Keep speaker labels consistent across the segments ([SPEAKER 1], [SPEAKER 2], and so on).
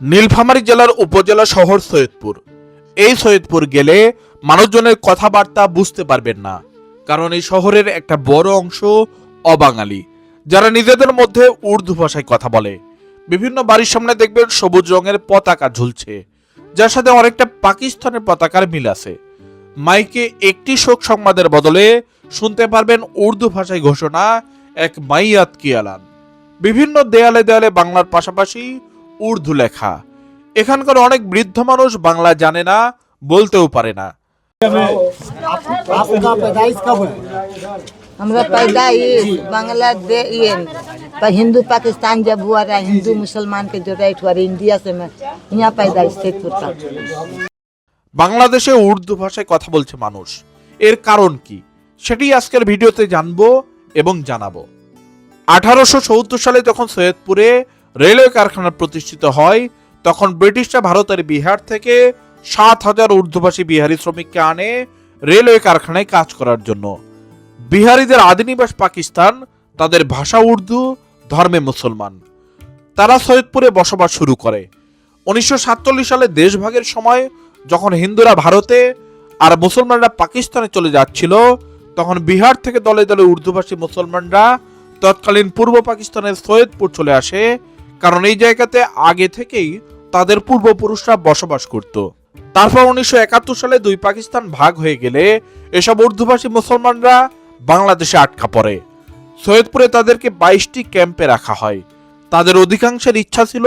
[SPEAKER 1] নীলফামারী জেলার উপজেলা শহর সৈয়দপুর। এই সৈয়দপুর গেলে মানুষজনের কথাবার্তা বুঝতে পারবেন না, কারণ এই শহরের একটা বড় অংশ অবাঙালি, যারা নিজেদের মধ্যে উর্দু ভাষায় কথা বলে। বিভিন্ন বাড়ির সামনে দেখবেন সবুজ রঙের পতাকা ঝুলছে, যার সাথে অনেকটা পাকিস্তানের পতাকার মিল আছে। মাইকে একটি শোক সংবাদের বদলে শুনতে পারবেন উর্দু ভাষায় ঘোষণা এক মাইয়াত কিয়ালান। বিভিন্ন দেয়ালে দেয়ালে বাংলার পাশাপাশি উর্দু লেখা এখানকার অনেক বৃদ্ধ মানুষ বাংলা জানে না বলতেও পারে না
[SPEAKER 2] आपका पैदाइश कब है
[SPEAKER 3] हमरा पैदाइश बांग्लादेश ये पर हिंदू पाकिस्तान जब हुआ रहा हिंदू मुसलमान के जो राइट हुआ रहा इंडिया से मैं यहाँ पैदाइश सैदपुर का
[SPEAKER 1] বাংলাদেশে উর্দু ভাষায় কথা বলছে মানুষ এর কারণ কি সেটি আজকের ভিডিওতে জানবো এবং জানাবো আঠারোশো সত্তর সালে যখন সৈয়দপুরে রেলওয়ে কারখানা প্রতিষ্ঠিত হয়, তখন ব্রিটিশরা ভারতের বিহার থেকে সাত হাজার উর্দুভাষী বিহারি শ্রমিককে আনে রেলওয়ে কারখানায় কাজ করার জন্য। বিহারিদের আদিনিবাস পাকিস্তান, তাদের ভাষা উর্দু, ধর্মে মুসলমান। তারা সৈয়দপুরে বসবাস শুরু করে। উনিশশো সাতচল্লিশ সালে দেশভাগের সময় যখন হিন্দুরা ভারতে আর মুসলমানরা পাকিস্তানে চলে যাচ্ছিল, তখন বিহার থেকে দলে দলে উর্দুভাষী মুসলমানরা তৎকালীন পূর্ব পাকিস্তানের সৈয়দপুর চলে আসে। কারণ এই জায়গাতে আগে থেকেই তাদের পূর্বপুরুষরা বসবাস করত। তারপর উনিশশো একাত্তর সালে দুই পাকিস্তান ভাগ হয়ে গেলে এসব উর্দুভাষী মুসলমানরা বাংলাদেশে আটকা পড়ে। সৈয়দপুরে তাদেরকে বাইশটি ক্যাম্পে রাখা হয়। তাদের অধিকাংশের ইচ্ছা ছিল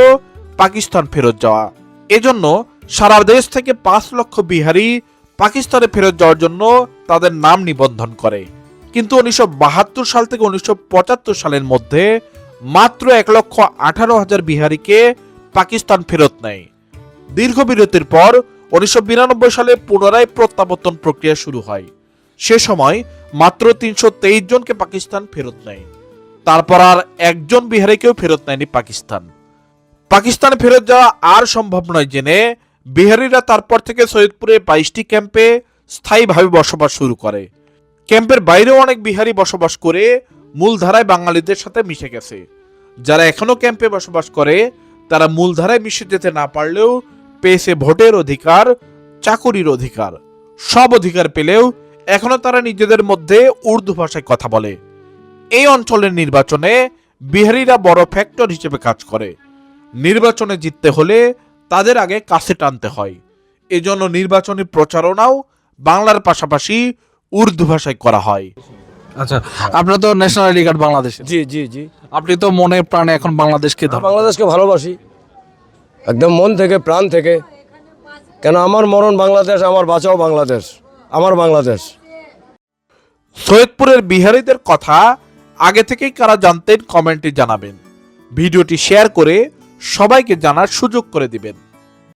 [SPEAKER 1] পাকিস্তান ফেরত যাওয়া। এজন্য সারা দেশ থেকে পাঁচ লক্ষ বিহারি পাকিস্তানে ফেরত যাওয়ার জন্য তাদের নাম নিবন্ধন করে। কিন্তু উনিশশো বাহাত্তর সাল থেকে উনিশশো পঁচাত্তর সালের মধ্যে মাত্র এক লক্ষ আঠারো হাজার বিহারিকে পাকিস্তান ফেরত নেয়। দীর্ঘ বিরতির পর উনিশশো বিরানব্বই সালে পুনরায় প্রত্যাবর্তন প্রক্রিয়া শুরু হয়। সে সময় মাত্র তিনশো তেইশ জনকে পাকিস্তান ফেরত নেয়। তারপর আর একজন বিহারিকেও ফেরত নেয়নি পাকিস্তান। পাকিস্তানে ফেরত যাওয়া আর সম্ভব নয় জেনে বিহারিরা তারপর থেকে সৈয়দপুরে বাইশটি ক্যাম্পে স্থায়ীভাবে বসবাস শুরু করে। ক্যাম্পের বাইরেও অনেক বিহারি বসবাস করে মূলধারায় বাঙালিদের সাথে মিশে গেছে। যারা এখনও ক্যাম্পে বসবাস করে, তারা মূলধারায় মিশে যেতে না পারলেও পেয়েছে ভোটের অধিকার, চাকুরির অধিকার। সব অধিকার পেলেও এখনও তারা নিজেদের মধ্যে উর্দু ভাষায় কথা বলে। এই অঞ্চলের নির্বাচনে বিহারিরা বড় ফ্যাক্টর হিসেবে কাজ করে। নির্বাচনে জিততে হলে তাদের আগে কাছে টানতে হয়। এজন্য নির্বাচনী প্রচারণাও বাংলার পাশাপাশি উর্দু ভাষায় করা হয়।
[SPEAKER 4] আচ্ছা আপনার তো ন্যাশনাল আইডি কার্ড বাংলাদেশের।
[SPEAKER 5] জি জি জি।
[SPEAKER 4] আপনি তো মনে প্রাণে এখন বাংলাদেশকে ধরেন।
[SPEAKER 5] বাংলাদেশকে ভালোবাসি। একদম মন থেকে প্রাণ থেকে। কেন আমার মরণ বাংলাদেশ আমার বাঁচাও বাংলাদেশ আমার বাংলাদেশ।
[SPEAKER 1] সৈয়দপুরের বিহারিদের কথা আগে থেকেই কারা জানতেন কমেন্টে জানাবেন। ভিডিওটি শেয়ার করে সবাইকে জানার সুযোগ করে দিবেন।